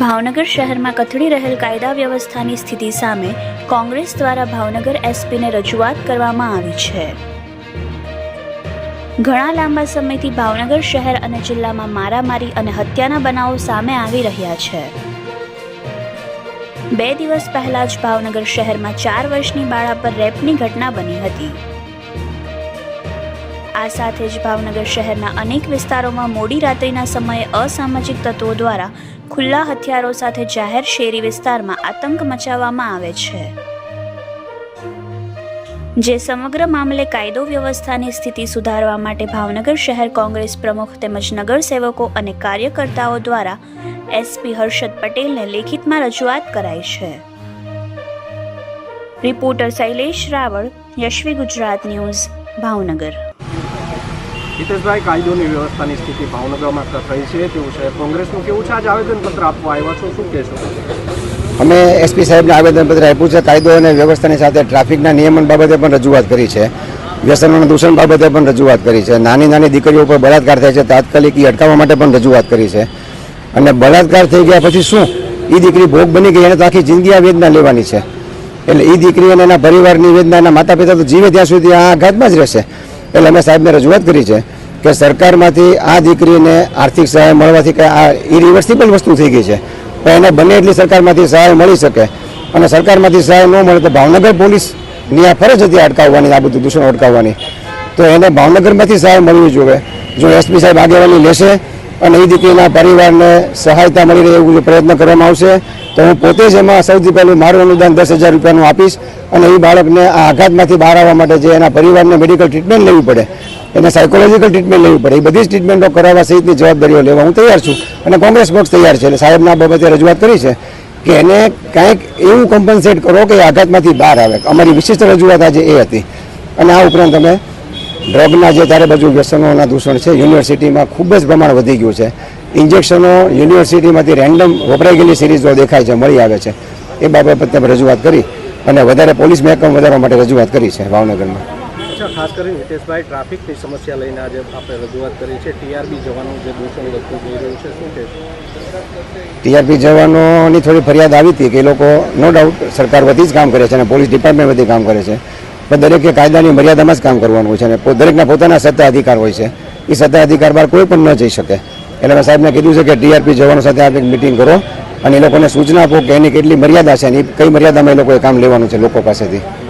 ભાવનગર શહેરમાં કથળી રહેલ કાયદા વ્યવસ્થાની સ્થિતિ સામે કોંગ્રેસ દ્વારા ભાવનગર એસપીને રજૂઆત કરવામાં આવી છે. ઘણા લાંબા સમયથી ભાવનગર શહેર અને જિલ્લામાં મારામારી અને હત્યાના બનાવો સામે આવી રહ્યા છે. બે દિવસ પહેલા જ ભાવનગર શહેરમાં ચાર વર્ષની બાળા પર રેપની ઘટના બની હતી. આ સાથે જ ભાવનગર શહેરના અનેક વિસ્તારોમાં મોડી રાત્રિના સમયે અસામાજિક તત્વો દ્વારા ખુલ્લા હથિયારો સાથે જાહેર શેરી વિસ્તારમાં આતંક મચાવવામાં આવે છે. જે સમગ્ર મામલે કાયદો વ્યવસ્થાની સ્થિતિ સુધારવા માટે ભાવનગર શહેર કોંગ્રેસ પ્રમુખ તેમજ નગરસેવકો અને કાર્યકર્તાઓ દ્વારા એસપી હર્ષદ પટેલને લેખિતમાં રજૂઆત કરાઈ છે. Reporter Shailesh Raval, Yashvi Gujarat news, Bhavnagar. Hiteshbhai, કાયદોની વ્યવસ્થાની સ્થિતિ ભાવનગરમાં થઈ છે તેવું છે કોંગ્રેસનું કેવું છે. આજે આવેદનપત્ર આપવા આવ્યા છો, શું કહેશો? અમે એસપી સાહેબને આવેદનપત્ર આપ્યું છે. કાયદો અને વ્યવસ્થાની સાથે ટ્રાફિકના નિયમન બાબતે પણ રજૂઆત કરી છે. વ્યસન અને દૂષણ બાબતે પણ રજૂઆત કરી છે. નાની નાની દીકરીઓ પર બળાત્કાર થાય છે. તાત્કાલિક અટકાવવા માટે પણ રજૂઆત કરી છે. અને બળાત્કાર થઈ ગયા પછી શું? એ દીકરી ભોગ બની ગઈ, એને તો આખી જિંદગી આ વેદના લેવાની છે. એટલે એ દીકરી અને એના પરિવારની વેદના એના માતા પિતા તો જીવે ત્યાં સુધી આ આઘાતમાં જ રહેશે. એટલે અમે સાહેબને રજૂઆત કરી છે કે સરકારમાંથી આ દીકરીને આર્થિક સહાય મળવાથી કે આ ઇરિવર્સિબલ વસ્તુ થઈ ગઈ છે. પણ એને બને એટલી સરકારમાંથી સહાય મળી શકે. અને સરકારમાંથી સહાય ન મળે તો ભાવનગર પોલીસની આ ફરજ હતી અટકાવવાની, આ બધું દૂષણ અટકાવવાની. તો એને ભાવનગરમાંથી સહાય મળવી જોઈએ. જો એસપી સાહેબ આગેવાની લેશે અને એ દીકરીના પરિવારને સહાયતા મળી રહે એવું પ્રયત્ન કરવામાં આવશે, તો હું પોતે જ એમાં સૌથી પહેલું મારું અનુદાન દસ હજાર રૂપિયાનું આપીશ અને એ બાળકને આ આઘાતમાંથી બહાર આવવા માટે જે એના પરિવારને મેડિકલ ટ્રીટમેન્ટ લેવી પડે, એને સાયકોલોજીકલ ટ્રીટમેન્ટ લેવી પડે, એ બધી જ ટ્રીટમેન્ટો કરાવવા સહિતની જવાબદારીઓ લેવા હું તૈયાર છું અને કોંગ્રેસ પક્ષ તૈયાર છે. એટલે સાહેબના બાબતે રજૂઆત કરી છે કે એને કાંઈક એવું કોમ્પન્સેટ કરો કે આઘાતમાંથી બહાર આવે. અમારી વિશિષ્ટ રજૂઆત આજે એ હતી. અને આ ઉપરાંત અમે ડ્રગના જે તારે બાજુ વ્યસનોના દૂષણ છે યુનિવર્સિટીમાં ખૂબ જ પ્રમાણ વધી ગયું છે. ઇન્જેક્શનો યુનિવર્સિટીમાંથી રેન્ડમ વપરાઈ ગયેલી સિરીઝો દેખાય છે મળી આવે છે. એ બાબતે તમે રજૂઆત કરી અને વધારે પોલીસ મહેકમ વધારવા માટે રજૂઆત કરી છે ભાવનગરમાં. ખાસ કરીને હિતેશભાઈ ટ્રાફિકની સમસ્યા લઈને આજે આપણે રજૂઆત કરી છે. ટીઆરબી જવાનું જે દૂષણ વધતું જઈ રહ્યું છે શું કહેશો? ટીઆરપી જવાનોની થોડી ફરિયાદ આવી હતી કે એ લોકો નો ડાઉટ સરકાર વધી જ કામ કરે છે અને પોલીસ ડિપાર્ટમેન્ટ વધી કામ કરે છે. પણ દરેકે કાયદાની મર્યાદામાં જ કામ કરવાનું છે અને દરેકના પોતાના સત્તા અધિકાર હોય છે. એ સત્તા અધિકાર બહાર કોઈ પણ ન જઈ શકે. એટલે મેં સાહેબને કીધું છે કે ટીઆરપી જવાનો સાથે આપ એક મિટિંગ કરો અને એ લોકોને સૂચના આપો કે એની કેટલી મર્યાદા છે અને એ કઈ મર્યાદામાં એ લોકોએ કામ લેવાનું છે લોકો પાસેથી.